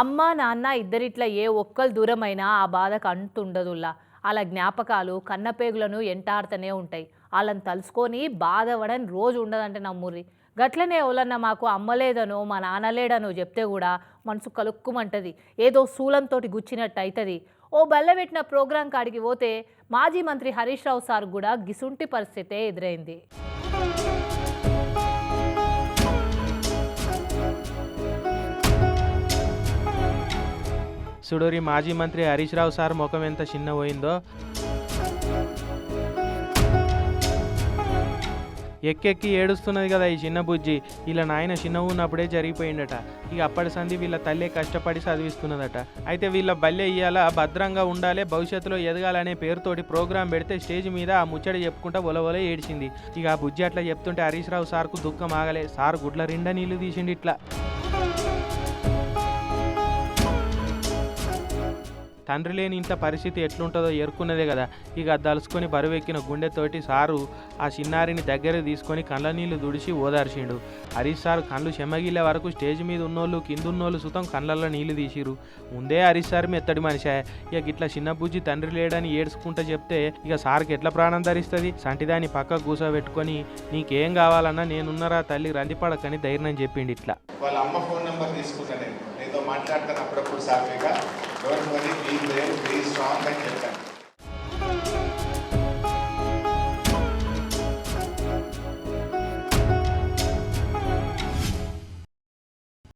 అమ్మ నాన్న ఇద్దరిట్లా ఏ ఒక్కరు దూరమైనా ఆ బాధకు అంటుండదుల్లా అలా జ్ఞాపకాలు కన్నపేగులను ఎంటాడుతూనే ఉంటాయి. వాళ్ళని తలుసుకొని బాధపడని రోజు ఉండదంటే నమ్ముర్రి గట్లనే ఎవరన్నా మాకు అమ్మలేదనో మా నాన్న లేడనో చెప్తే కూడా మనసు కలుక్కుమంటది. ఏదో శూలంతో గుచ్చినట్టు అవుతుంది ఓ బల్లెబెట్టిన ప్రోగ్రాం కాడికి పోతే మాజీ మంత్రి హరీష్ రావు సార్ కూడా గిసుంటి పరిస్థితే ఎదురైంది. సుడూరి మాజీ మంత్రి హరీష్ రావు సార్ ముఖం ఎంత చిన్నపోయిందో ఎక్కెక్కి ఏడుస్తున్నది కదా ఈ చిన్న బుజ్జి. ఇలా నాయన చిన్న ఉన్నప్పుడే జరిగిపోయిందట ఇక అప్పటి సంధి వీళ్ళ తల్లే కష్టపడి చదివిస్తున్నదట. అయితే వీళ్ళ బల్లె ఇయ్యాల భద్రంగా ఉండాలి భవిష్యత్తులో ఎదగాలనే పేరుతోటి ప్రోగ్రాం పెడితే స్టేజ్ మీద ఆ ముచ్చట చెప్పుకుంటా ఒలవొల ఏడ్చింది. ఇక ఆ బుజ్జి అట్లా చెప్తుంటే హరీష్ రావు సార్కు దుఃఖం ఆగలే. సార్ గుడ్ల రెండా నీళ్ళు తీసిండి ఇట్లా. తండ్రి లేని ఇంత పరిస్థితి ఎట్లుంటుందో ఎరుకున్నదే కదా. ఇక దలుచుకొని బరువెక్కిన గుండెతోటి సారు ఆ చిన్నారిని దగ్గర తీసుకొని కళ్ళ నీళ్ళు దుడిచి ఓదార్చిండు. హరీష్ సార్ కళ్ళు చెమ్మగిల్లే వరకు స్టేజ్ మీద ఉన్నోళ్ళు కింద ఉన్నోళ్ళు సుతం కళ్ళల్లో నీళ్ళు తీసిరు ముందే హరీష్ సార్ మెత్తడి మనిషే. ఇక ఇట్లా చిన్న బుజ్జి తండ్రి లేడని ఏడ్చుకుంటా చెప్తే ఇక సార్కి ఎట్లా ప్రాణం ధరిస్తుంది? సంటిదాని పక్క కూసోబెట్టుకొని నీకేం కావాలన్నా నేనున్నరా తల్లి రందిపడకని ధైర్యం చెప్పిండు ఇట్లా. వాళ్ళ అమ్మ ఫోన్ నెంబర్ తీసుకుంటా నేను. మాట్లాడతాను అప్పుడప్పుడు సాఫీగా don't worry be brave be strong అని చెప్పాను